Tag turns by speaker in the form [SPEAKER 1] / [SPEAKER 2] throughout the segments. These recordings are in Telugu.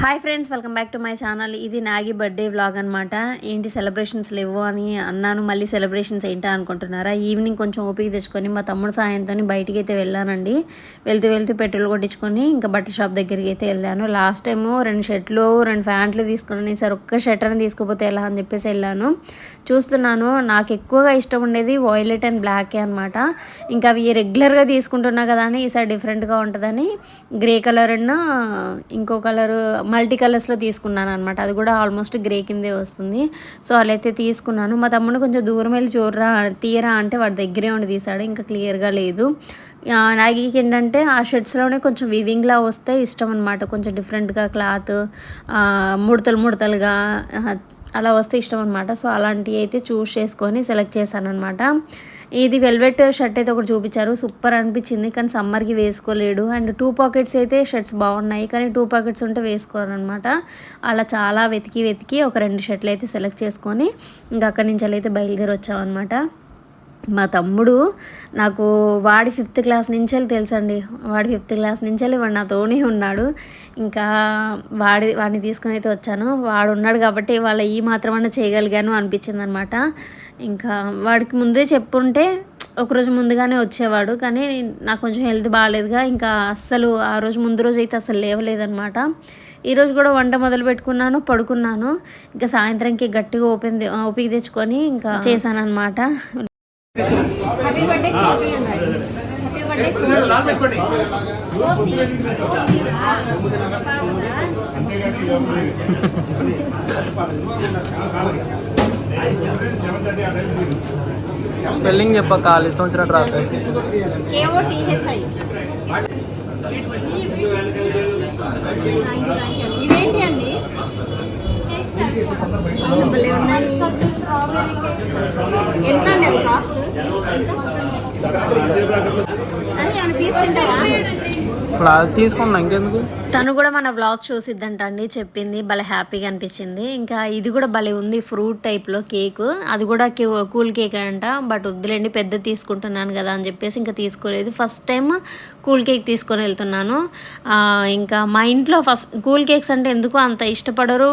[SPEAKER 1] Hi friends welcome back to my channel ఇది నాగి బర్త్డే వ్లాగ్ అనమాట ఏంటి సెలబ్రేషన్స్ లేవు అని అన్నాను. మళ్ళీ సెలబ్రేషన్స్ ఏంటా అనుకుంటున్నారా? ఈవినింగ్ కొంచెం ఓపిక తెచ్చుకొని మా తమ్ముడు సాయంతో బయటికి అయితే వెళ్ళానండి. వెళ్తూ వెళ్తూ పెట్రోల్ కొట్టించుకొని ఇంకా బట్టల షాప్ దగ్గరికి అయితే వెళ్ళాను. లాస్ట్ టైం రెండు షర్ట్లు రెండు ప్యాంట్లు తీసుకున్నాను సార్ ఒక్క షర్ట్ అని తీసుకుపోతే ఎలా అని చెప్పేసి వెళ్ళాను. చూస్తున్నాను నాకు ఎక్కువగా ఇష్టం ఉండేది వైలెట్ అండ్ బ్లాకే అనమాట ఇంకా అవి రెగ్యులర్గా తీసుకుంటున్నా కదా అని ఈసారి డిఫరెంట్గా ఉంటుందని. గ్రే కలర్ అండ్ ఇంకో కలరు మల్టీ కలర్స్లో తీసుకున్నాను అనమాట అది కూడా ఆల్మోస్ట్ గ్రే కిందే వస్తుంది. సో అలా అయితే తీసుకున్నాను. మా తమ్ముడు కొంచెం దూరం వెళ్ళి చూడరా తీయరా అంటే వాడి దగ్గరే ఉండి తీసాడు. ఇంకా క్లియర్గా లేదు. నాకు ఏంటంటే ఆ షర్ట్స్లోనే కొంచెం వివింగ్లా వస్తే ఇష్టం అనమాట కొంచెం డిఫరెంట్గా క్లాత్ ముడతలు ముడతలుగా అలా వస్తే ఇష్టం అనమాట సో అలాంటివి అయితే చూస్ చేసుకొని సెలెక్ట్ చేశాను అనమాట ఇది వెల్వెట్ షర్ట్ అయితే ఒకటి చూపించారు. సూపర్ అనిపించింది. కానీ సమ్మర్కి వేసుకోలేడు. అండ్ టూ పాకెట్స్ అయితే షర్ట్స్ బాగున్నాయి. కానీ టూ పాకెట్స్ ఉంటే వేసుకోరు అనమాట అలా చాలా వెతికి వెతికి ఒక రెండు షర్ట్లు అయితే సెలెక్ట్ చేసుకొని ఇంకా అక్కడి నుంచి అయితే బయలుదేరి వచ్చామన్నమాట. మా తమ్ముడు నాకు వాడి ఫిఫ్త్ క్లాస్ నుంచి తెలుసు తెలుసండి. వాడి ఫిఫ్త్ క్లాస్ నుంచి వాడు నాతోనే ఉన్నాడు. ఇంకా వాడి వాడిని తీసుకుని అయితే వచ్చాను. వాడు ఉన్నాడు కాబట్టి వాళ్ళ ఈ మాత్రమన్నా చేయగలిగాను అనిపించింది అనమాట ఇంకా వాడికి ముందే చెప్పుంటే ఒకరోజు ముందుగానే వచ్చేవాడు. కానీ నాకు కొంచెం హెల్త్ బాగాలేదుగా. ఇంకా అస్సలు ఆ రోజు ముందు రోజు అయితే అసలు లేవలేదనమాట. ఈరోజు కూడా వంట మొదలు పెట్టుకున్నాను పడుకున్నాను. ఇంకా సాయంత్రంకి గట్టిగా ఓపెన్ ఓపిక తెచ్చుకొని ఇంకా చేశాను అనమాట
[SPEAKER 2] స్పెల్లింగ్ చెప్ప కాలు ఇష్టం వచ్చినట్టు రాదు
[SPEAKER 1] ఇవేంటి అండి? ఎంత అండి కాస్ట్ అని ఏమైనా తీసుకుంటావా
[SPEAKER 2] ఇప్పుడు అది తీసుకున్నా ఇంకెందుకు?
[SPEAKER 1] తను కూడా మన బ్లాగ్ చూసిద్దంట అండి చెప్పింది భలే హ్యాపీగా అనిపించింది. ఇంకా ఇది కూడా భలే ఉంది ఫ్రూట్ టైప్లో కేక్ అది కూడా కూల్ కేక్ అంట బట్ వద్దులేండి పెద్ద తీసుకుంటున్నాను కదా అని చెప్పేసి ఇంకా తీసుకోలేదు. ఫస్ట్ టైం కూల్ కేక్ తీసుకొని వెళ్తున్నాను. ఇంకా మా ఇంట్లో ఫస్ట్ కూల్ కేక్స్ అంటే ఎందుకు అంత ఇష్టపడరు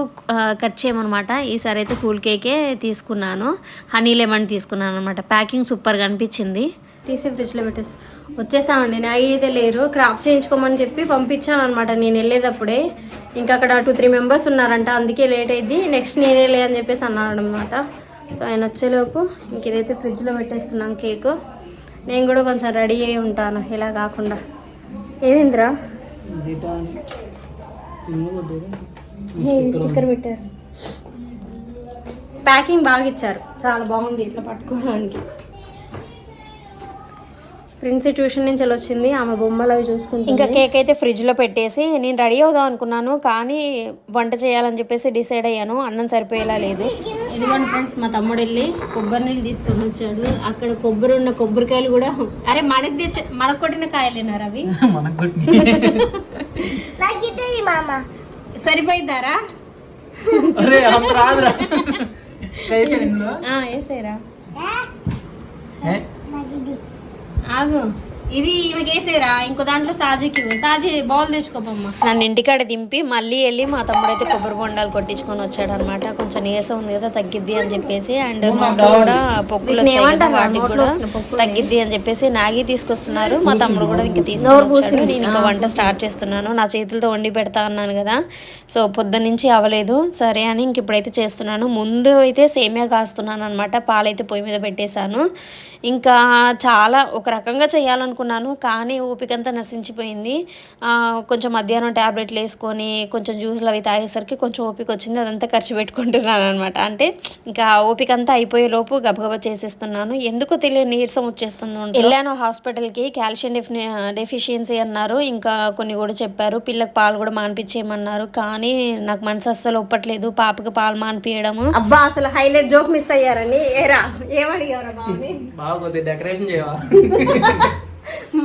[SPEAKER 1] కట్ చేయమనమాట ఈసారి అయితే కూల్ కేకే తీసుకున్నాను. హనీ లెమన్ తీసుకున్నాను అనమాట ప్యాకింగ్ సూపర్గా అనిపించింది. తీసి ఫ్రిడ్జ్లో పెట్టేసి వచ్చేసామండి. నాగి అయితే లేరు. క్రాఫ్ట్ చేయించుకోమని చెప్పి పంపించాను అనమాట నేను వెళ్ళేటప్పుడే. ఇంకా అక్కడ టూ త్రీ మెంబర్స్ ఉన్నారంట. అందుకే లేట్ అయింది నెక్స్ట్ నేనే లే అని చెప్పేసి అన్నాడు అనమాట సో ఆయన వచ్చేలోపు ఇంక ఇదైతే ఫ్రిడ్జ్లో పెట్టేస్తున్నాం కేక్. నేను కూడా కొంచెం రెడీ అయి ఉంటాను. ఇలా కాకుండా. ఏమిందిరా? స్టిక్కర్ పెట్టారు. ప్యాకింగ్ బాగా ఇచ్చారు. చాలా బాగుంది. ఇట్లా పట్టుకోవడానికి. ప్రిన్సీ ట్యూషన్ నుంచి వెళ్ళి వచ్చింది ఆమె బొమ్మలు అవి చూసుకుంటుంది. ఇంకా కేక్ అయితే ఫ్రిడ్జ్లో పెట్టేసి నేను రెడీ అవుదాం అనుకున్నాను కానీ వంట చేయాలని చెప్పేసి డిసైడ్ అయ్యాను అన్నం సరిపోయేలా లేదు. ఇదిగోండి ఫ్రెండ్స్ మా తమ్ముడు వెళ్ళి కొబ్బరి నీళ్ళు తీసుకొని వచ్చాడు. అక్కడ కొబ్బరి ఉన్న కొబ్బరికాయలు కూడా అరే మనకి తెచ్చ మనకు కొట్టిన కాయలేనారు అవి సరిపోయిద్దారా? వేసేరా? ఆగు. ఇది ఈమెకి వేసేరా ఇంకో దాంట్లో సాజీకి. సాజీ బౌల్ తెచ్చుకోపమ్మా. నన్ను ఇంటికాడ దింపి మళ్ళీ వెళ్ళి మా తమ్ముడు అయితే కొబ్బరి బొండాలు కొట్టించుకొని వచ్చాడు అనమాట కొంచెం నీరసం ఉంది కదా తగ్గిద్ది అని చెప్పేసి. అండ్ కూడా పొక్కులు వాటికి కూడా తగ్గిద్ది అని చెప్పేసి నాగి తీసుకొస్తున్నారు. మా తమ్ముడు కూడా ఇంకా తీసుకొచ్చాడు నేను ఇంకా వంట స్టార్ట్ చేస్తున్నాను. నా చేతులతో వండి పెడతా అన్నాను కదా. సో పొద్దు నుంచి అవ్వలేదు సరే అని ఇంక ఇప్పుడైతే చేస్తున్నాను. ముందు అయితే సేమియా కాస్తున్నాను అనమాట పాలైతే పొయ్యి మీద పెట్టేశాను. ఇంకా చాలా ఒక రకంగా చేయాలనుకున్నాను కానీ ఓపికంతా నశించిపోయింది. ఆ, కొంచెం మధ్యాహ్నం ట్యాబ్లెట్లు వేసుకొని కొంచెం జ్యూస్లు అవి తాగేసరికి కొంచెం ఓపిక వచ్చింది అదంతా ఖర్చు పెట్టుకుంటున్నాను అనమాట అంటే ఇంకా ఓపిక అంతా అయిపోయే లోపు గబగబా చేసేస్తున్నాను. ఎందుకో తెలియని నీరసం వచ్చేస్తుంది. వెళ్ళాను హాస్పిటల్కి కాల్షియం డెఫి డెఫిషియన్సీ అన్నారు. ఇంకా కొన్ని కూడా చెప్పారు. పిల్లకి పాలు కూడా మానిపించేయమన్నారు. కానీ నాకు మనసు అస్సలు ఒప్పట్లేదు పాపకి పాలు మానిపించడము అబ్బా అసలు హైలైట్ జోక్ మిస్ అయ్యారని. ఏరా ఏమడిగారా బాబు
[SPEAKER 2] బాగా కొద్దిగా డెకరేషన్ చేయవా?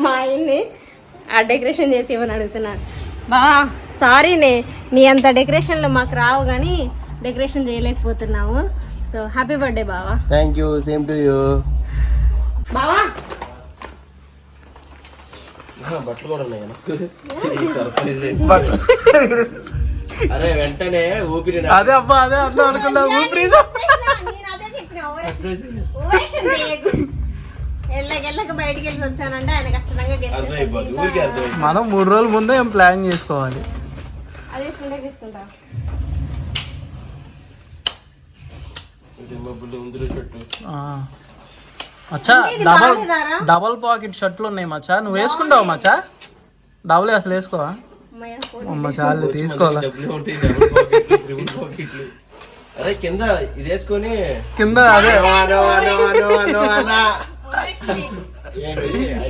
[SPEAKER 1] మా ఆయన్ని ఆ డెకరేషన్ చేసి ఇవ్వని అడుగుతున్నాను బా. సారీనే నీ అంత డెకరేషన్లు మాకు రావు కానీ డెకరేషన్ చేయలేకపోతున్నాము సో హ్యాపీ బర్త్డే బావా.
[SPEAKER 3] Thank you same to you
[SPEAKER 1] బావా.
[SPEAKER 3] బట్టలు కూడా ఉన్నాయి? సర్ప్రైజ్ అరే వెంటనే ఊపిరి
[SPEAKER 2] అదే అబ్బా అదే అర్థం అనుకున్నా ఊపిరి
[SPEAKER 4] అదే బయటికి వెళ్ళి వచ్చానంటే ఆయన ఖచ్చితంగా
[SPEAKER 2] మనం మూడు రోజుల ముందే ఏం ప్లాన్ చేసుకోవాలి?
[SPEAKER 4] అది తీసుకుంటే.
[SPEAKER 2] మచ్చా
[SPEAKER 4] ఇది
[SPEAKER 2] డబల్? డబల్ పాకెట్ షర్ట్లు ఉన్నాయి మచ్చా. నువ్వు వేసుకుంటావు మచ్చా? డబుల్ అసలు వేసుకోవా. అమ్మ చాలు తీసుకోవాలా?
[SPEAKER 3] అరే కింద ఇది వేసుకొని
[SPEAKER 2] కింద అదే.
[SPEAKER 3] ఆయన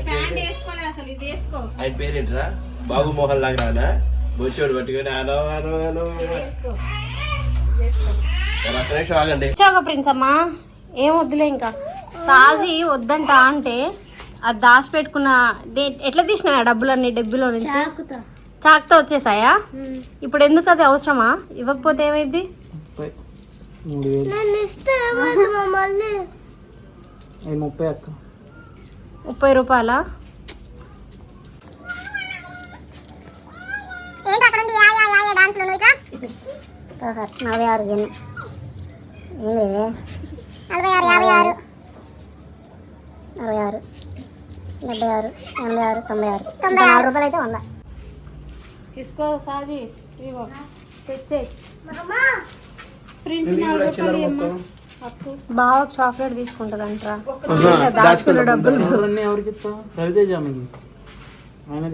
[SPEAKER 4] ప్యాంట్
[SPEAKER 3] పేరు-
[SPEAKER 4] వేసుకోలే అసలు ఇది వేసుకో.
[SPEAKER 3] ఆయన పేరేంటిరా? బాబు మోహన్ లాగా రానా బొచ్చోడు పట్టుకొని అనో అనో అనో
[SPEAKER 4] వేసుకో వేసుకో.
[SPEAKER 3] ఒక ఒక్క నిమిషం ఆగండి.
[SPEAKER 4] వచ్చాక ప్రిన్స్ అమ్మా? ఏం వద్దులే ఇంకా. సాజీ వద్దంట అంటే అది దాచిపెట్టుకున్న ఎట్లా తీసినా డబ్బులన్నీ డబ్బులో నుంచి? చాకుతో. వచ్చేసాయా? ఇప్పుడు ఎందుకు అది అవసరమా? ఇవ్వకపోతే ఏమైంది?
[SPEAKER 2] ముప్పై అక్క.
[SPEAKER 4] ముప్పై రూపాయల?
[SPEAKER 5] నలభై ఆరు ఎన్ని ఏం లేదే? నలభై ఆరు యాభై ఆరు. అరవై ఆరు. డెబ్బై ఆరు ఎనభై ఆరు తొంభై ఆరు. తొంభై ఆరు. రూపాయలు అయితే
[SPEAKER 4] సాజీ ఇదిగో తెచ్చే బాగా చాక్లెట్ తీసుకుంటుందంటరా. దాచుకున్న డబ్బులు
[SPEAKER 2] ఎవరికి రవితేజ ఆయన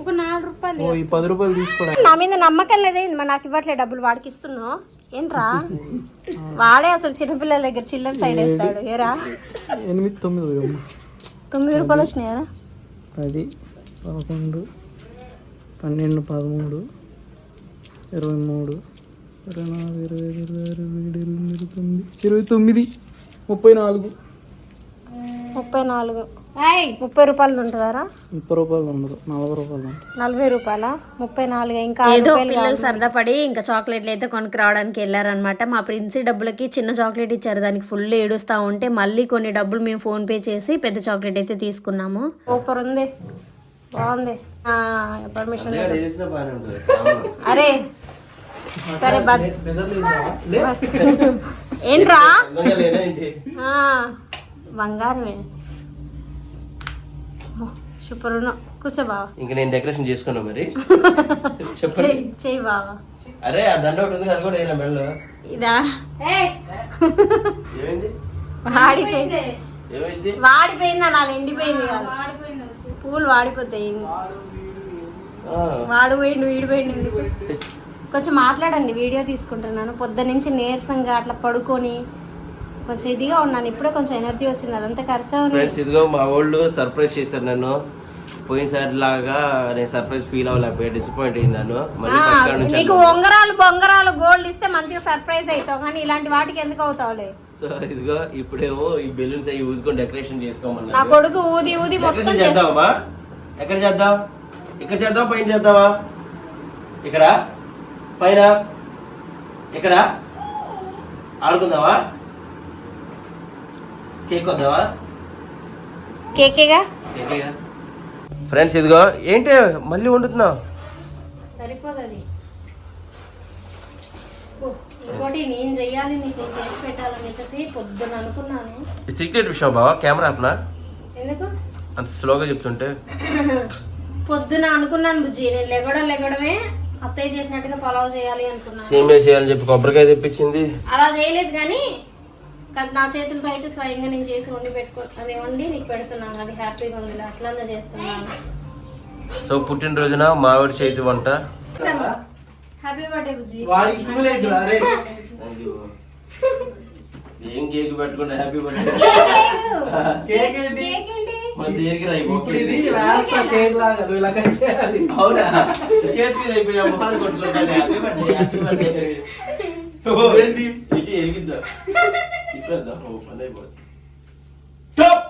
[SPEAKER 4] ఒక నాలుగు రూపాయలు
[SPEAKER 2] ఓ ఈ పది రూపాయలు తీసుకోవడానికి
[SPEAKER 4] నా మీద నమ్మకం లేదే మరి నాకు ఇవ్వట్లేదు డబ్బులు వాడికి ఇస్తున్నావు. ఏంట్రా? వాడే అసలు చిన్నపిల్లల దగ్గర చిల్లర సైడ్ వేస్తాడు. ఏరా?
[SPEAKER 2] ఎనిమిది తొమ్మిది.
[SPEAKER 4] తొమ్మిది రూపాయలు వచ్చినాయరా
[SPEAKER 2] పది పదకొండు పన్నెండు పదమూడు ఇరవై మూడు ఇరవై తొమ్మిది ఇరవై తొమ్మిది ముప్పై నాలుగు
[SPEAKER 4] ముప్పై నాలుగు ముప్పై రూపాయలు ఉంటుందారా
[SPEAKER 2] ముప్పై రూపాయలు ఉండదు నలభై రూపాయలు
[SPEAKER 4] నలభై రూపాయల ముప్పై నాలుగు ఇంకా ఏదో పిల్లలు సరదా పడి ఇంకా చాక్లెట్లు అయితే కొనుక్కు రావడానికి వెళ్ళారనమాట మా ప్రిన్సీ డబ్బులకి చిన్న చాక్లెట్ ఇచ్చారు దానికి ఫుల్ ఏడుస్తా ఉంటే మళ్ళీ కొన్ని డబ్బులు మేము ఫోన్ పే చేసి పెద్ద చాక్లెట్ అయితే తీసుకున్నాము సూపర్ ఉంది బాగుంది పర్మిషన్ అరే సరే బద్ ఏంట్రా? బంగారమే. సూపర్ కూర్చో బావా.
[SPEAKER 3] ఇంక నేను డెకరేషన్ చేసుకున్నా మరి. చెప్పండి.
[SPEAKER 4] చెయ్యి బావా.
[SPEAKER 3] అరే ఆ దండ ఒకటి ఉంది అది కూడా
[SPEAKER 4] ఇదా?
[SPEAKER 3] ఏమైంది?
[SPEAKER 4] వాడిపోయింది.
[SPEAKER 3] ఏమైంది?
[SPEAKER 4] వాడిపోయింది అనాలి ఎండిపోయింది కాదు. పూలు వాడిపోతాయి.
[SPEAKER 3] ఆ,
[SPEAKER 4] వాడు పోయిండు. కొంచెం మాట్లాడండి వీడియో తీసుకుంటున్నాను. పొద్దు నుంచి నీరసంగా అట్లా పడుకొని కొంచెం ఇదిగా ఉన్నాను. ఇప్పుడే కొంచెం ఎనర్జీ వచ్చింది. అదంతా ఖర్చు
[SPEAKER 3] ఇదిగో మా వాళ్ళు సర్ప్రైజ్ చేశారు నన్ను. పోయినసారి లాగా నేను సర్ప్రైజ్ ఫీల్ అవ్వలేకపోయా డిసప్పాయింట్ నుంచి
[SPEAKER 4] నీకు ఉంగరాలు బొంగరాలు గోల్డ్ ఇస్తే మంచిగా సర్ప్రైజ్ అవుతావు. కానీ ఇలాంటి వాటికి ఎందుకు అవుతావులే?
[SPEAKER 3] సో ఇదిగో ఇప్పుడేమో ఈ బెలూన్స్ అవి ఊదుకొని డెకరేషన్
[SPEAKER 4] నా
[SPEAKER 3] చేసుకోమన్నారు
[SPEAKER 4] కొడుకు ఊది ఊది మొత్తం
[SPEAKER 3] చేద్దామా? ఎక్కడ చేద్దాం? ఇక్కడ చేద్దాం? పైన చేద్దామా? ఇక్కడ? పైన ఇక్కడ ఆడుకుందామా? కేక్ వద్దామా
[SPEAKER 4] కేకేగా?
[SPEAKER 3] కేకేగా? ఫ్రెండ్స్ ఇదిగో ఏంటి మళ్ళీ వండుతున్నావు?
[SPEAKER 4] సరిపోదు అది ఓ, ఇంకోటి నేను చెయ్యాలి నీకు చేసి పెట్టాలని చెప్పేసి పొద్దున అనుకున్నాను.
[SPEAKER 3] సీక్రెట్ విషయం బావా కెమెరా ఆపనా?
[SPEAKER 4] ఎందుకు?
[SPEAKER 3] అంత స్లోగా చెప్తుంటే.
[SPEAKER 4] పొద్దున అనుకున్నాను బుజ్జి నేను లెగడం లెగడమే అత్తయ్య చేసినట్టుగా పలావ్ చేయాలి అనుకున్నాను.
[SPEAKER 3] సేమే చేయాలని చెప్పి కొబ్బరికాయ తెప్పించింది.
[SPEAKER 4] అలా చేయలేదు కానీ కానీ నా చేతులతో అయితే స్వయంగా నేను చేసి వండి పెట్టుకో అది వండి నీకు పెడుతున్నాను. అది హ్యాపీగా ఉంది. అట్లనే చేస్తున్నాను.
[SPEAKER 3] సో పుట్టినరోజున మావిడి చేతి వంట.
[SPEAKER 4] హ్యాపీ బర్త్డే బుజ్జి.
[SPEAKER 2] వాడికి స్కూల్ అరే.
[SPEAKER 3] ఏం కేక్ పెట్టుకుంటే హ్యాపీ బర్త్డే
[SPEAKER 2] కేక్
[SPEAKER 3] మన రా
[SPEAKER 2] చేయాలి.
[SPEAKER 3] అవునా? చేతి మీద అయిపోయి మొహాన్ని కొట్టుకుంటాను? ఇది ఎరిగిద్దా ఓ పని అయిపోతుంది స్టాప్!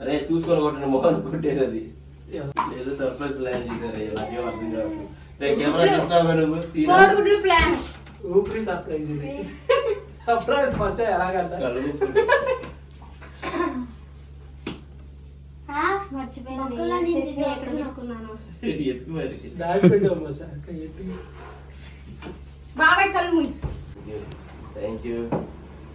[SPEAKER 3] అరే చూసుకొని కొట్టిన కొట్టేది అది. ఏదో సర్ప్రైజ్ ప్లాన్ చేశారు నాకేం అర్థం కావట్లేదు రేపు కెమెరా చేస్తున్నావా నువ్వు?
[SPEAKER 2] సర్ప్రైజ్ ఇది. సర్ప్రైజ్ ఎలాగంట?
[SPEAKER 3] థ్యాంక్ యూ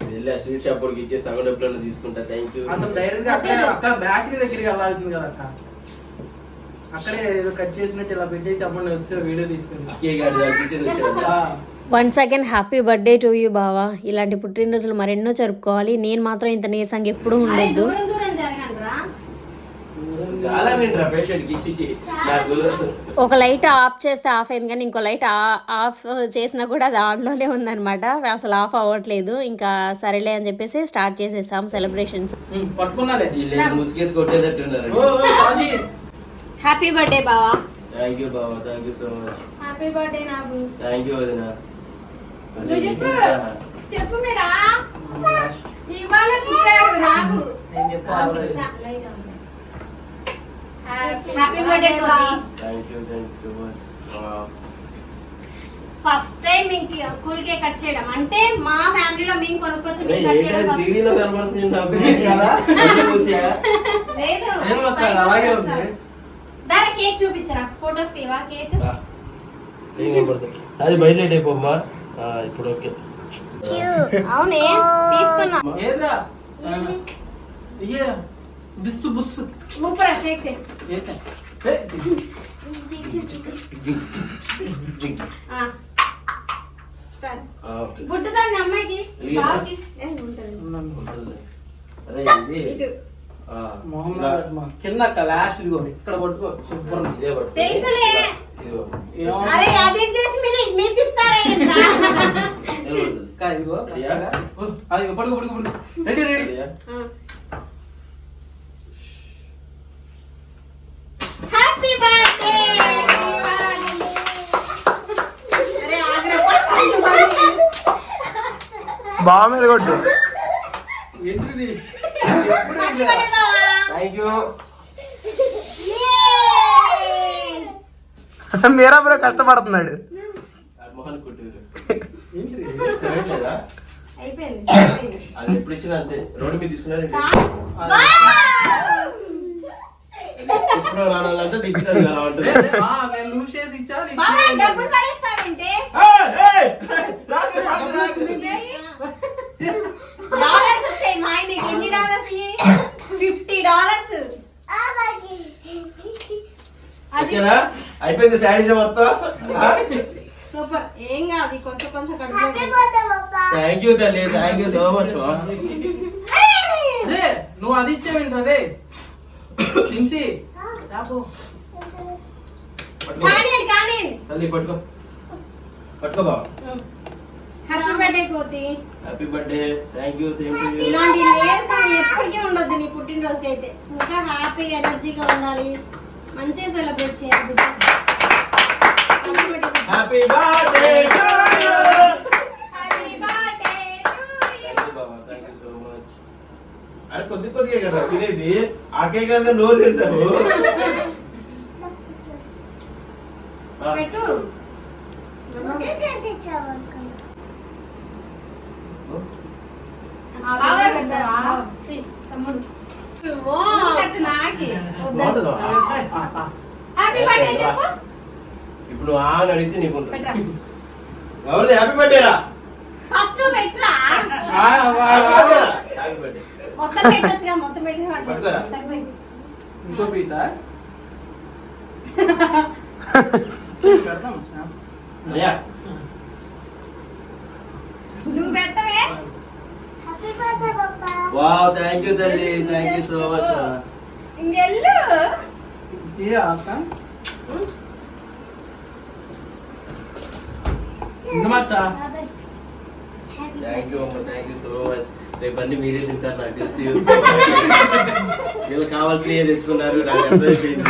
[SPEAKER 3] వెళ్ళి ఆ స్వీట్ షాప్ వాడికి ఇచ్చే సగం డబ్బులను తీసుకుంటా. థ్యాంక్ యూ
[SPEAKER 2] అసలు డైరెక్ట్గా అక్కడ అక్కడ బ్యాటరీ దగ్గరికి వెళ్ళాల్సింది కదా అక్క. అక్కడే ఏదో కట్ చేసినట్టు ఇలా పెట్టేసి అప్పుడు వచ్చే వీడియో
[SPEAKER 3] అక్కే గారి వచ్చాడు.
[SPEAKER 2] ఆ,
[SPEAKER 4] once again happy birthday to you బావా. ఇలాంటి పుట్టినరోజులు మరెన్నో జరుపుకోవాలి. నేను మాత్రం ఇంత నీరసంగా ఎప్పుడూ ఉండొద్దు. ఒక లైట్ ఆఫ్ చేస్తే ఆఫ్ అయింది కానీ ఇంకో లైట్ ఆఫ్ చేసినా కూడా అది ఆన్లోనే ఉందన్నమాట. అసలు ఆఫ్ అవ్వట్లేదు. ఇంకా సరేలే అని చెప్పేసి స్టార్ట్ చేసేసాం సెలబ్రేషన్స్. హ్యాపీ బర్త్డే బావా.
[SPEAKER 3] Thank you Baba thank you so much
[SPEAKER 6] happy birthday నాకు
[SPEAKER 3] థ్యాంక్ యూ వదిన.
[SPEAKER 6] నువ్వు చెప్పు. చెప్పు మీరా. ఇవాళ పుట్టాడు నాకు
[SPEAKER 2] నేను చెప్పాలి
[SPEAKER 4] Happy birthday, Kobi.
[SPEAKER 3] Thank you thank you so much
[SPEAKER 4] first time ఇంక కూల్ కేక్ కట్ చేయడం. అంటే మా ఫ్యామిలీలో మేము కొనుక్కొచ్చి.
[SPEAKER 3] టీవీలో?
[SPEAKER 4] లేదు. దాని కేక్ చూపించరా? ఫోటోస్ తీవా? కేక్?
[SPEAKER 3] అది బయట అయిపోమ్మా ఇప్పుడు ఓకే.
[SPEAKER 4] అవునే
[SPEAKER 2] ఏదా? ఇయ్యే దిస్సు బుస్సు.
[SPEAKER 4] సూపర్ షేక్
[SPEAKER 2] చేసా ఏ,
[SPEAKER 6] అమ్మాయికి.
[SPEAKER 3] అరే ఇది.
[SPEAKER 2] కింద లాస్ట్ ఇదిగో ఇక్కడ పట్టుకో శుభ్రం
[SPEAKER 3] ఇదే పట్టుకో.
[SPEAKER 4] తెలుసులే.
[SPEAKER 3] ఇదిగో.
[SPEAKER 2] ఏమో.
[SPEAKER 4] అరే అదే చేసి మీరు మీరు తిప్పుతారా ఏంట్రా?
[SPEAKER 3] నిలబడుతుంది.
[SPEAKER 2] అక్క, ఇదిగో
[SPEAKER 3] రెడీయా?
[SPEAKER 2] ఓ, అది పడుకో పడుకో పడుకో రెడీ రెడీ
[SPEAKER 3] రెడీయా?
[SPEAKER 4] ఆ. హ్యాపీ బర్త్డే అరే ఆగ్రా
[SPEAKER 2] బాగా మీద కొట్టు ఏంటిది
[SPEAKER 3] థ్యాంక్ యూ
[SPEAKER 2] మీరా బ్రో కష్టపడుతున్నాడు
[SPEAKER 3] అది ఎప్పుడు ఇచ్చినా అంతే. రోడ్డు మీద తీసుకున్నారు దిగుతారు కదా
[SPEAKER 2] నేను లూజ్ చేసి.
[SPEAKER 4] డాలర్స్ వచ్చాయి మా ఆయనకి ఎన్ని డాలర్స్ ఫిఫ్టీ డాలర్స్
[SPEAKER 3] ఓకేనా? అయిపోయింది శాడీస్ మొత్తం.
[SPEAKER 4] సూపర్. ఏం కాదు కొంచెం కొంచెం కడుపు
[SPEAKER 3] థ్యాంక్ యూ తల్లి థ్యాంక్ యూ సో మచ్
[SPEAKER 2] అరే నువ్వు అది ఇచ్చావేంటి అదే లిన్సీ రాపో.
[SPEAKER 4] కానీ కానీ
[SPEAKER 3] తల్లి పట్టుకో. పట్టుకో బాబా
[SPEAKER 4] హ్యాపీ బర్త్డే కోతి.
[SPEAKER 3] Happy birthday thank you same to you
[SPEAKER 4] ఇలాంటి నీరసం ఎప్పటికీ ఉండొద్దు నీ పుట్టినరోజుకి అయితే ఇంకా హ్యాపీగా ఎనర్జీగా ఉండాలి. మంచిగా సెలబ్రేట్ చేయాలి. Happy birthday
[SPEAKER 6] happy birthday
[SPEAKER 3] thank you Baba thank you so much అరే కొద్ది కొద్దిగా కదా తినేది ఆకే కన్నా నోరు నో తెలుసావు
[SPEAKER 4] పెట్టు బాగా పెడతారా? ఛీ, తమ్ముడు
[SPEAKER 6] ఓ కట్టు నాకి
[SPEAKER 3] బాగుంటుందా
[SPEAKER 6] హ్యాపీ బర్త్డే చెప్పు
[SPEAKER 3] ఇప్పుడు నువ్వు ఆ అని అడిగితే నీకు ఉంటుంది
[SPEAKER 4] పెట్టరా
[SPEAKER 3] ఎవరిది హ్యాపీ బర్త్డే రా
[SPEAKER 4] ఫస్ట్ నువ్వు పెట్టరా
[SPEAKER 3] హ్యాపీ బర్త్డే రా హ్యాపీ బర్త్డే
[SPEAKER 4] మొత్తం పెట్టొచ్చుగా మొత్తం పెట్టి
[SPEAKER 3] పట్టుకోరా.
[SPEAKER 4] సరిపోయింది.
[SPEAKER 2] ఇంకో పీసా పెడతాం
[SPEAKER 3] అయ్యా
[SPEAKER 6] నువ్వు పెట్టవే
[SPEAKER 3] వావ్ థ్యాంక్ యూ తల్లి థ్యాంక్ యూ సో మచ్
[SPEAKER 6] ఇంకెళ్ళు.
[SPEAKER 2] ఏ ఆస్క ఇంత మచ్చా
[SPEAKER 3] థ్యాంక్ యూ అమ్మ. థ్యాంక్ యూ సో మచ్ రేపు అన్ని మీరే తింటారు నాకు తెలిసి. వీళ్ళు కావాల్సినవి తెచ్చుకున్నారు నాకు అర్థమైపోయింది?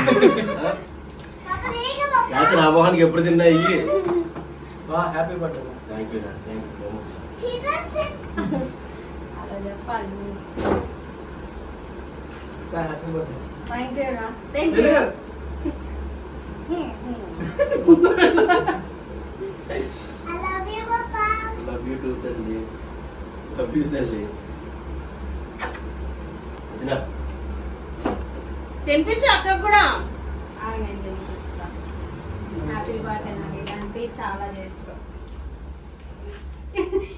[SPEAKER 3] రాత్రి నా మొహానికి ఎప్పుడు తిన్నా ఇయ్యి?
[SPEAKER 2] వా happy birthday.
[SPEAKER 3] Thank you thank you so much
[SPEAKER 4] అలా చెప్పాలి
[SPEAKER 2] హ్యాపీ బర్త్డే
[SPEAKER 4] థ్యాంక్ యూ రా to you.
[SPEAKER 3] Love you too తల్లి లవ్ యూ తల్లి
[SPEAKER 4] తినిపించు అక్క కూడా.
[SPEAKER 6] హ్యాపీ బర్త్డే నాకు ఇలాంటి చాలా చేస్తావు ఇలాంటి పుట్టినరోజు నాకు
[SPEAKER 2] క్లారిటీ కావాలి
[SPEAKER 3] రోజున చాలు ఇది కామ్మా
[SPEAKER 6] మ్మ్.
[SPEAKER 3] ఇది పట్టుకొని
[SPEAKER 6] నేను ఇంకా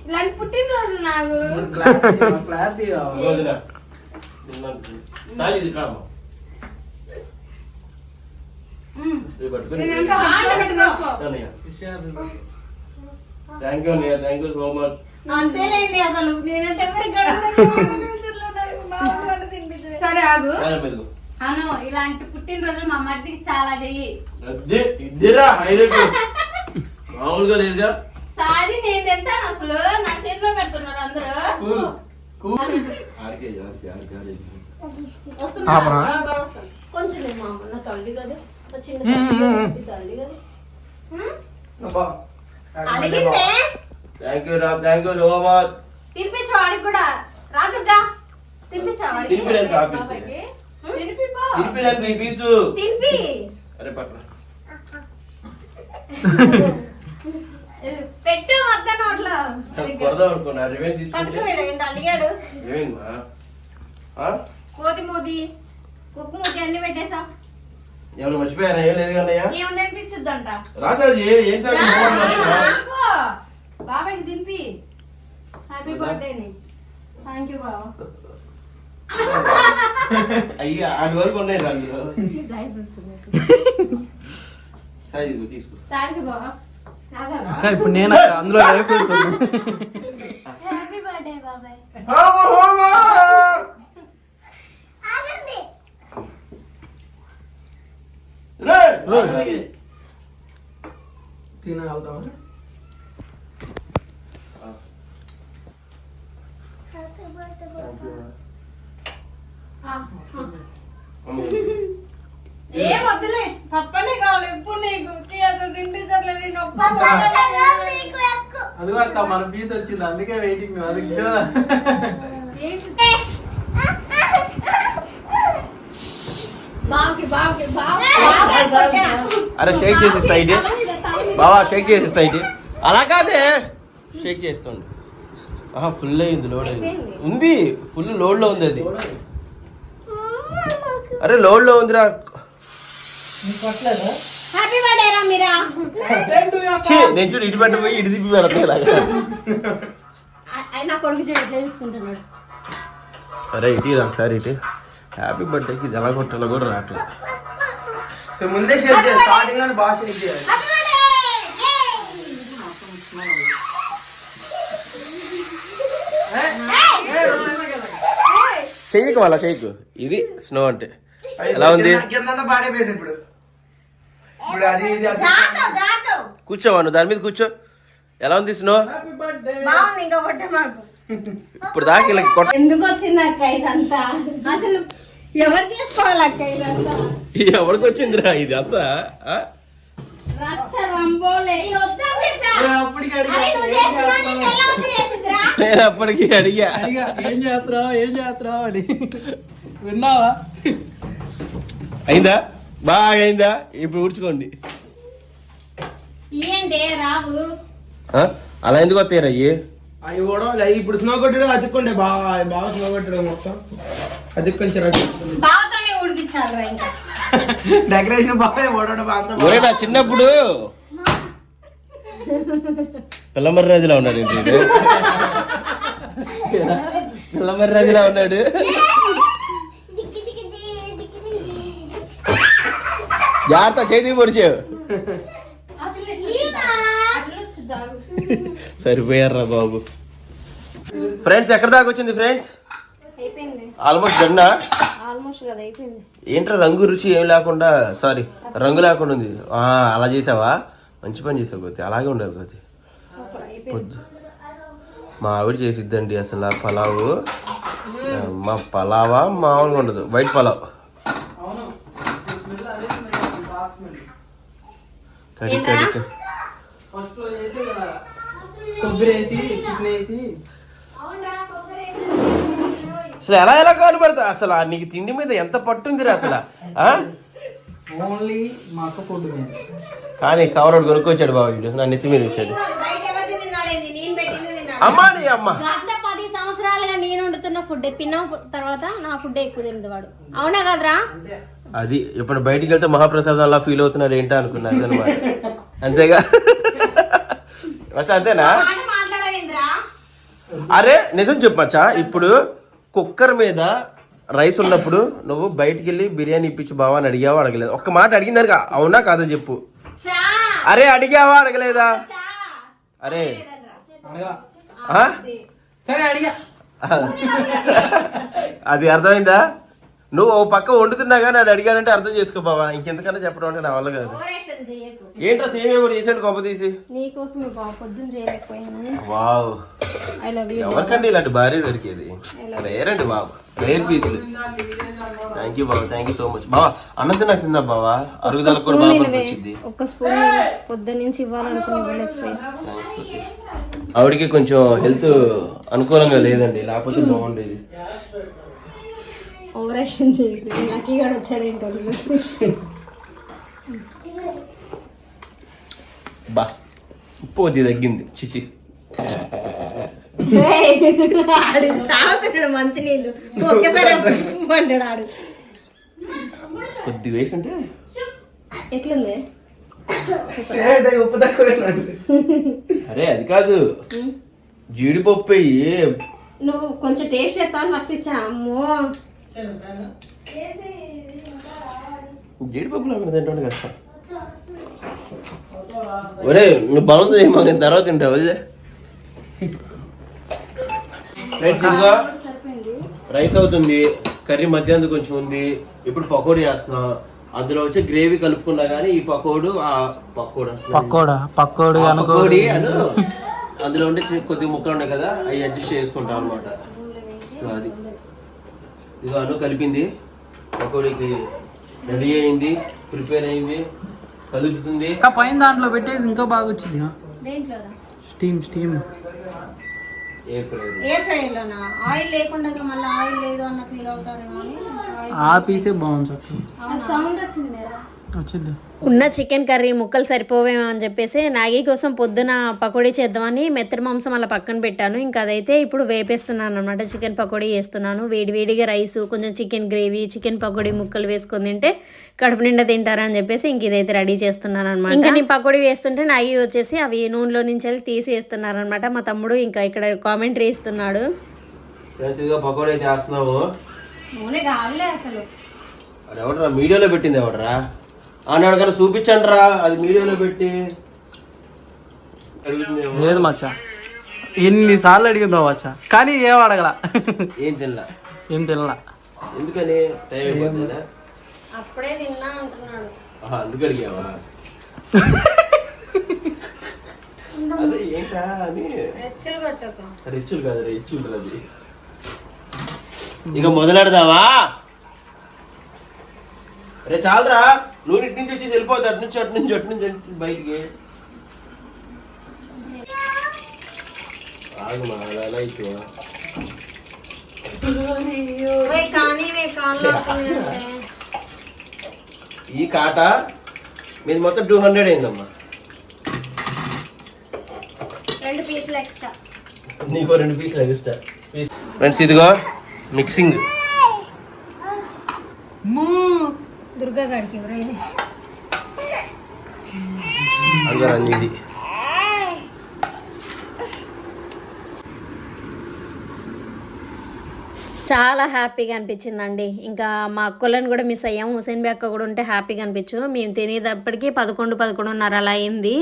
[SPEAKER 6] పట్టుకో, పట్టుకో.
[SPEAKER 3] అన్నయ్య thank you thank you so much
[SPEAKER 4] అంతేలేండి అసలు నేనంటే
[SPEAKER 6] సరే ఆగు అను ఇలాంటి పుట్టినరోజు మా మట్టికి చాలా చెయ్యి
[SPEAKER 3] అదే ఇదేరా హైలైట్ మామూలుగా లేదుగా
[SPEAKER 6] సారీ నేను తింటాను అసలు. నా చేతిలో పెడుతున్నారు అందరూ?
[SPEAKER 4] కొంచెం నేను మా అమ్మ నా తల్లి కదా. నా చిన్న తల్లి కదా, తల్లి కదా. అలిగిందే.
[SPEAKER 3] థ్యాంక్ యూ రా థ్యాంక్ యూ సో మచ్
[SPEAKER 4] తినిపించు వాడికి కూడా. రాదుగా తినిపించా వాడికి.
[SPEAKER 3] పీసు.
[SPEAKER 4] తినిపి.
[SPEAKER 3] అరే పట్ల
[SPEAKER 4] పెట్టు వద్ద నోట్లో.
[SPEAKER 3] కొడదాం అనుకున్నా రివెంజ్
[SPEAKER 4] పట్టుకు
[SPEAKER 3] తీసుకుంటే
[SPEAKER 4] వీడు ఏంటి అలిగాడు?
[SPEAKER 3] ఏమైందమ్మా ఆ?
[SPEAKER 4] కోతి కుక్కు మూతి అన్ని పెట్టేసాం.
[SPEAKER 3] ఏమైనా మర్చిపోయారా? ఏం లేదు కన్నయ్య.
[SPEAKER 6] ఏం తినిపించుద్దంట
[SPEAKER 3] రాసాజీ ఏం సార్.
[SPEAKER 6] బాబాయ్కి తినిపి. హ్యాపీ బర్త్డే ని. థ్యాంక్ యూ బాబా
[SPEAKER 3] అయ్యా వరకు ఉన్నాయి రా అందులో. సరే ఇదిగో తీసుకో.
[SPEAKER 4] థ్యాంక్ యూ బాబా
[SPEAKER 2] అక్క ఇప్పుడు నేను అందులో లైఫ్
[SPEAKER 6] హ్యాపీ బర్త్డే బాబాయ్.
[SPEAKER 4] ఏం వద్దులే పప్పనే కావాలి ఎప్పుడు నీకు?
[SPEAKER 2] అదిగో అక్క మన పీస్ వచ్చింది అందుకే వెయిటింగ్ మేము అది
[SPEAKER 3] అరే షేక్ చేసి ఇస్తా ఇటు బావా షేక్ చేసి ఇస్తా ఇటు అలా కాదే. షేక్ చేస్తుండు. ఆహా ఫుల్ అయింది లోడ్ అయింది. ఉంది ఫుల్ లోడ్లో ఉంది అది. అరే లోడ్లో ఉందిరా.
[SPEAKER 4] హ్యాపీ బర్త్డే రా మీరా
[SPEAKER 3] నేను చూడు ఇటు పెట్ట పోయి ఇటు తిప్పి పెడతా ఇలాగా
[SPEAKER 4] ఆయన నా కొడుకు చూడు ఎట్లా చూసుకుంటున్నాడు
[SPEAKER 3] అరే ఇటు రా ఒకసారి ఇటు హ్యాపీ బర్త్డేకి ఇది ఎలా కొట్టాలో కూడా రావట్లేదు
[SPEAKER 2] ముందే షేర్ చేయాలి స్టార్టింగ్లో బాగా షేర్ చేయాలి
[SPEAKER 3] చెయ్యకు వాళ్ళ చెయ్యకు ఇది స్నో అంటే ఎలా ఉంది
[SPEAKER 2] పాడైపోయింది ఇప్పుడు ఇప్పుడు అది ఇది అది
[SPEAKER 3] కూర్చోవా నువ్వు దాని మీద కూర్చో. ఎలా ఉంది స్నో?
[SPEAKER 2] హ్యాపీ బర్త్డే
[SPEAKER 4] బాగుంది ఇంకా కొట్ట మాకు.
[SPEAKER 3] ఇప్పుడు దాకా ఇలా కొట్ట
[SPEAKER 4] ఎందుకు వచ్చింది అక్క ఇదంతా?
[SPEAKER 6] అసలు
[SPEAKER 4] ఎవరు చేసుకోవాలి అక్క ఇదంతా?
[SPEAKER 3] ఎవరికి వచ్చిందిరా ఇది అంతా?
[SPEAKER 4] నేను
[SPEAKER 2] అప్పటికి
[SPEAKER 3] అడిగా.
[SPEAKER 2] అడిగా ఏం చేస్తున్నావు ఏం చేస్తున్నావు అని. విన్నావా?
[SPEAKER 3] అయిందా? బాగా అయిందా ఇప్పుడు ఊడ్చుకోండి.
[SPEAKER 4] ఏంటి రావు
[SPEAKER 3] ఆ? అలా ఎందుకు వస్తాయి అయ్యి?
[SPEAKER 2] అవి కూడా లై- ఇప్పుడు స్నో కొట్టడం అతుక్కుండే బాగా బాగా స్నో కొట్టడం మొత్తం. అతుక్కొని డెకరేషన్ బాగా ఓడడం
[SPEAKER 3] ఒరే నా చిన్నప్పుడు పిల్లమర్రి రాజులా ఉన్నాడు ఏంటి? పిల్లమర్రి రాజులా ఉన్నాడు. జాగ్రత్త చేతికి పొడిచావు సరిపోయారా బాబు? ఫ్రెండ్స్ ఎక్కడ దాకా వచ్చింది ఫ్రెండ్స్? ఆల్మోస్ట్ గన్న
[SPEAKER 4] అయిపోయింది.
[SPEAKER 3] ఏంట్రా రంగు రుచి ఏం లేకుండా సారీ రంగు లేకుండా ఉంది. అలా చేసావా? మంచి పని చేసావు కోతి అలాగే ఉండాలి కోతి పొద్దు. మా ఆవిడ చేసిద్దండి అసలు పలావు. మా పలావా? మామూలుగా ఉండదు. వైట్ పలావ్
[SPEAKER 2] అవును స్మెల్ అదే స్మెల్
[SPEAKER 3] కడి కడి.
[SPEAKER 2] ఫస్ట్లో చేసి కొబ్బరి వేసి చికెన్ వేసి
[SPEAKER 3] అసలు ఎలా ఎలా కాలు పెడతా? అసలు ఆ నీకు తిండి మీద ఎంత పట్టుందిరా అసలు? ఆ?
[SPEAKER 2] ఓన్లీ మా అక్క ఫుడ్
[SPEAKER 3] కానీ కవర్ ఒకటి కొనుక్కొచ్చాడు బాబు వీడు. నా నెత్తి మీద
[SPEAKER 4] తిన్నాడు.
[SPEAKER 3] అమ్మా నీ అమ్మ.
[SPEAKER 4] గత పది సంవత్సరాలుగా నేను వండుతున్న ఫుడ్ పిన్న తర్వాత నా ఫుడ్ ఎక్కువ తింది వాడు. అవునా కదరా?
[SPEAKER 3] అది ఇప్పుడు బయటికి వెళ్తే మహాప్రసాదం అలా ఫీల్ అవుతున్నాడు ఏంటో అనుకున్నా అదనమాట. అంతేగా? మచ్చా అంతేనా? అరే నిజం చెప్పచ్చా? ఇప్పుడు కుక్కర్ మీద రైస్ ఉన్నప్పుడు నువ్వు బయటికి వెళ్ళి బిర్యానీ ఇప్పించు బావా అని అడిగావా అడగలేదు. ఒక్క మాట అడిగిందనుక అవునా కాదో చెప్పు. అరే అడిగావా అడగలేదా? అరే. అది అర్థమైందా? నువ్వు ఓ పక్క వండుతున్నా కానీ అది అడిగాడంటే అర్థం చేసుకో బావా. ఇంకెంతకన్నా చెప్పడం అంటే నా వల్ల కాదు. ఏంట్రా సేమియా కూడా చేసాడు కొంప తీసి?
[SPEAKER 4] నీకోసమే బావ పొద్దున్న చేయలేకపోయాను.
[SPEAKER 3] వావ్.
[SPEAKER 4] ఐ లవ్ యూ
[SPEAKER 3] ఎవరికండి ఇలాంటి భార్య దొరికేది? రేరండి బాబు. రేర్ పీసులు. థ్యాంక్ యూ బాబా థ్యాంక్ యూ సో మచ్ బావా అన్నం తిన్నా తిన్నా బావా? అరుగుదలకు కూడా బాగా పనికొచ్చింది
[SPEAKER 4] ఒక్క స్పూన్ పొద్దున్న నుంచి ఇవ్వాలనుకుని ఇవ్వలేకపోయాను.
[SPEAKER 3] ఆవిడకి కొంచెం హెల్త్ అనుకూలంగా లేదండి లేకపోతే బాగుండేది.
[SPEAKER 4] ఓవర్ యాక్షన్ చేయకు లక్కీ గారు వచ్చాడు ఏంటో
[SPEAKER 3] బా ఉప్పు కొద్ది తగ్గింది. చిచి.
[SPEAKER 4] ఆడు తాగుతున్నాడు మంచి నీళ్ళు. ఒక్కసారి అంటాడు ఆడు.
[SPEAKER 3] కొద్ది వేసింటే?
[SPEAKER 4] ఎట్లుంది?
[SPEAKER 2] ఉప్పు తక్కువ
[SPEAKER 3] అరే అది కాదు. జీడిపప్పు
[SPEAKER 4] నువ్వు కొంచెం టేస్ట్ చేస్తావని ఫస్ట్ ఇచ్చా. అమ్మో.
[SPEAKER 3] తింటాను కష్టం. ఒరే నువ్వు బలం చేయమా నేను తర్వాత తింటావు రైట్ రైస్ అవుతుంది కర్రీ మధ్యాహ్నం కొంచెం ఉంది ఇప్పుడు పకోడీ చేస్తున్నాం. అందులో వచ్చి గ్రేవీ కలుపుకున్నా కానీ ఈ పకోడు ఆ పకోడా?
[SPEAKER 2] పక్కోడా పక్కోడు
[SPEAKER 3] ఆ
[SPEAKER 2] అనుకో.
[SPEAKER 3] పకోడీ అను. అందులో ఉండే చి- కొద్ది ముక్కలు ఉన్నాయి కదా అవి అడ్జస్ట్ చేసుకుంటాం అనమాట సో అది. ఇదిగో అను కలిపింది. పకోడీకి రెడీ అయింది ప్రిపేర్ అయింది కలుపుతుంది.
[SPEAKER 2] ఇంకా పైన దాంట్లో పెట్టేది ఇంకా బాగా వచ్చింది steam steam.
[SPEAKER 3] Air fryer
[SPEAKER 4] air fryer లోనా? ఆయిల్ లేకుండా మళ్ళీ ఆయిల్ లేదు అన్న ఫీల్ అవుతారేమో అని.
[SPEAKER 2] ఆ పీసే బాగుంది
[SPEAKER 4] సౌండ్ వచ్చింది ఉన్న చికెన్ కర్రీ ముక్కలు సరిపోవేమో అని చెప్పేసి నాగి కోసం పొద్దున పకోడీ చేద్దామని మెత్తడి మాంసం అలా పక్కన పెట్టాను. ఇంకా అదైతే ఇప్పుడు వేపేస్తున్నాను అనమాట చికెన్ పకోడీ వేస్తున్నాను వేడివేడిగా రైస్ కొంచెం చికెన్ గ్రేవీ చికెన్ పకోడీ ముక్కలు వేసుకొని తింటే కడుపు నిండా తింటారని చెప్పేసి ఇంక ఇదైతే రెడీ చేస్తున్నాను అనమాట ఇంకా నేను పకోడీ వేస్తుంటే నాగి వచ్చేసి అవి నూనెలో నుంచి వెళ్ళి తీసి వేస్తున్నారు అనమాట మా తమ్ముడు ఇంకా ఇక్కడ కామెంటరీ ఇస్తున్నాడు.
[SPEAKER 3] ఫ్రెండ్స్ ఇదిగో పకోడీ అయితే వేస్తున్నాము
[SPEAKER 4] నూనె కావాలే అసలు.
[SPEAKER 3] ఎవడరా? మీడియాలో పెట్టింది ఎవడరా? అన్నాడు కానీ చూపించండి రా అది మీడియాలో పెట్టి.
[SPEAKER 2] లేదు మచ్చా. ఎన్నిసార్లు అడిగిందో మచ్చా. కానీ ఏం అడగల.
[SPEAKER 3] ఏం తినలా?
[SPEAKER 2] ఏం తినలా.
[SPEAKER 3] ఎందుకని? టైం అయిపోతుందా?
[SPEAKER 4] అప్పుడే తిన్నా అంటున్నాడు.
[SPEAKER 3] అందుకు అడిగావా? అదే ఏంటా అని.
[SPEAKER 4] రెచ్చలు
[SPEAKER 3] కాదు రిచ్చులు అది ఇక మొదలెడదామా? రే చాలరా. నువ్వు ఇటు నుంచి వచ్చి వెళ్ళిపోతా అటు నుంచి అటు నుంచి అటు నుంచి అటు నుంచి బయటికి ఈ కాట? మీది మొత్తం టూ హండ్రెడ్ అయిందమ్మా.
[SPEAKER 4] రెండు పీసులు ఎక్స్ట్రా.
[SPEAKER 3] నీకు రెండు పీసులు ఎక్స్ట్రా. ఫ్రెండ్స్ ఇదిగో మిక్సింగ్.
[SPEAKER 4] దుర్గా గాడికి ఎవరో ఇది
[SPEAKER 3] అందరూ అన్ని
[SPEAKER 4] చాలా హ్యాపీగా అనిపించిందండి. ఇంకా మా అక్కలను కూడా మిస్ అయ్యాము. హుసేన్ బి అక్క కూడా ఉంటే హ్యాపీగా అనిపించు. మేము తినేటప్పటికి పదకొండు పదకొండున్నర అలా అయింది.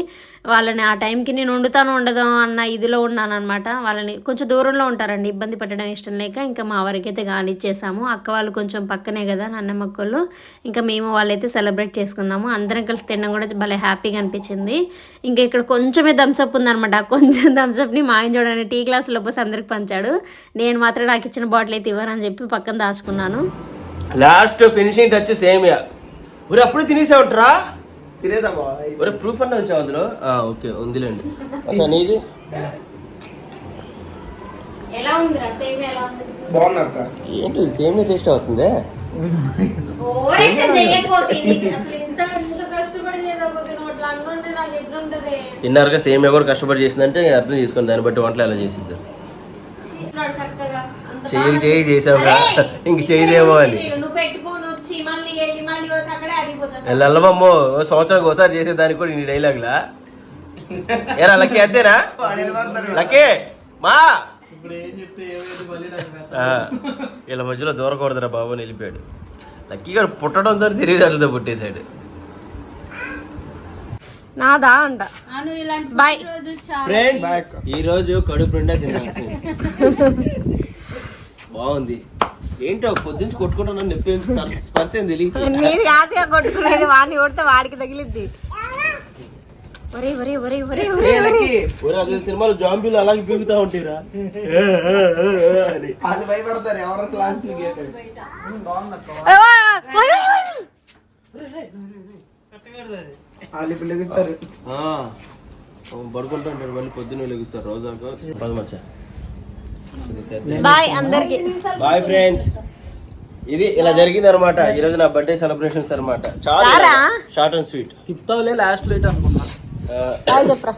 [SPEAKER 4] వాళ్ళని ఆ టైంకి నేను వండుతాను ఉండదు అన్న ఇదిలో ఉన్నాను అనమాట వాళ్ళని కొంచెం దూరంలో ఉంటారండి. ఇబ్బంది పెట్టడం ఇష్టం లేక ఇంకా మా వారికైతే కానిచ్చేసాము అక్క వాళ్ళు కొంచెం పక్కనే కదా నాన్నమ్మ అక్కలు ఇంకా మేము వాళ్ళైతే సెలబ్రేట్ చేసుకున్నాము. అందరం కలిసి తినడం కూడా భలే హ్యాపీగా అనిపించింది. ఇంకా ఇక్కడ కొంచెమే థమ్స్అప్ ఉందనమాట కొంచెం థమ్స్అప్ని మా ఆయన చూడండి టీ గ్లాసులో పోసి అందరికి పంచాడు. నేను మాత్రం నాకు ఇచ్చిన బాటిల్ అయితే ఇవ్వనని చెప్పి పక్కన దాచుకున్నాను.
[SPEAKER 3] లాస్ట్ ఫినిషింగ్ టచ్ సేమియా ఒరే అప్పుడే తినేసావుట్రా? తినేసామా ఒరే ప్రూఫ్ అన్న ఉంచావు అందులో? ఆ, ఓకే ఉందిలేండి. అచ్చా నీది?
[SPEAKER 4] ఎలా ఉంది రా సేమ్ ఎలా ఉంది?
[SPEAKER 2] బాగుందక్క.
[SPEAKER 3] ఏంటి సేమియా టేస్ట్ అవుతుంది? తిన్నారుగా సేమియా కూడా కష్టపడి చేసిందంటే అర్థం చేసుకోండి దాన్ని బట్టి వంటలు ఎలా చేసిద్దాం. చెయ్యి చెయ్యి చేసావుగా ఇంక చేయదేమో అని. వెళ్ళమ్మో సంవత్సరానికి ఒకసారి చేసేదానికి కూడా నీ డైలాగ్లా? ఏరా లక్కీ అంతేనా? లక్కీ మా! వీళ్ళ మధ్యలో దూరకూడదురా బాబు అని వెళ్ళిపోయాడు. లక్కీ గారు పుట్టడంతో తెలివితేటలతో పుట్టేశాడు.
[SPEAKER 4] నాదా అంట.
[SPEAKER 6] అను ఇలాంటి
[SPEAKER 4] Bye.
[SPEAKER 6] రోజు చాలా
[SPEAKER 3] ఫ్రెండ్స్ ఈ రోజు కడుపు నిండా తిన్నాను. బాగుంది. ఏంటో పొద్దుంచి కొట్టుకుంటున్నాను నొప్పి? స్పర్శ-
[SPEAKER 4] నీది కాదుగా కొట్టుకునేది వాడిని కొడితే వాడికి తగిలిద్ది. ఒరే ఒరే ఒరే ఒరే ఒరే
[SPEAKER 3] ఒరే. అదే సినిమాలో జాంబీలు అలాగే పీగుతా.
[SPEAKER 2] వాళ్ళు భయపడతారు ఎవరు వాళ్ళు ఇప్పుడు లెగుస్తారు.
[SPEAKER 3] పడుకుంటూ మళ్ళీ పొద్దున్న లెగుస్తారు రోజు పదమచ్చ
[SPEAKER 4] బాయ్ అందరికి.
[SPEAKER 3] Bye friends. ఇది ఇలా జరిగింది అనమాట ఈ రోజు నా బర్త్డే సెలబ్రేషన్స్ అనమాట చాలా? షార్ట్ అండ్ స్వీట్
[SPEAKER 2] చెప్తావులే లాస్ట్ లేట్ అనుకున్నా.
[SPEAKER 4] బాయ్ చెప్పరా.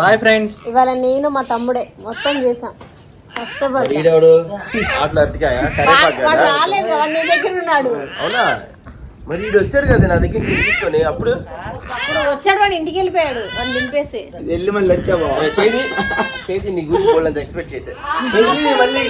[SPEAKER 2] Bye friends.
[SPEAKER 4] ఇవాళ నేను మా తమ్ముడే మొత్తం చేసాం కష్టపడి
[SPEAKER 3] ఆటలు అరటికాయ కరేపాకు
[SPEAKER 4] వాడు
[SPEAKER 3] కాడా?
[SPEAKER 4] రాలేదు వాడు నీ దగ్గర ఉన్నాడు.
[SPEAKER 3] అవునా? మరి ఈడు వచ్చాడు కదా నా దగ్గర తీసుకొని అప్పుడు?
[SPEAKER 4] అప్పుడు వచ్చాడు వాడు ఇంటికి వెళ్ళిపోయాడు వాడు నింపేసి
[SPEAKER 2] వెళ్ళి మళ్ళీ వచ్చావా?
[SPEAKER 3] చేతి చేతి నీ గురించి వాళ్ళంత ఎక్స్పెక్ట్ చేశారు.
[SPEAKER 2] మళ్ళీ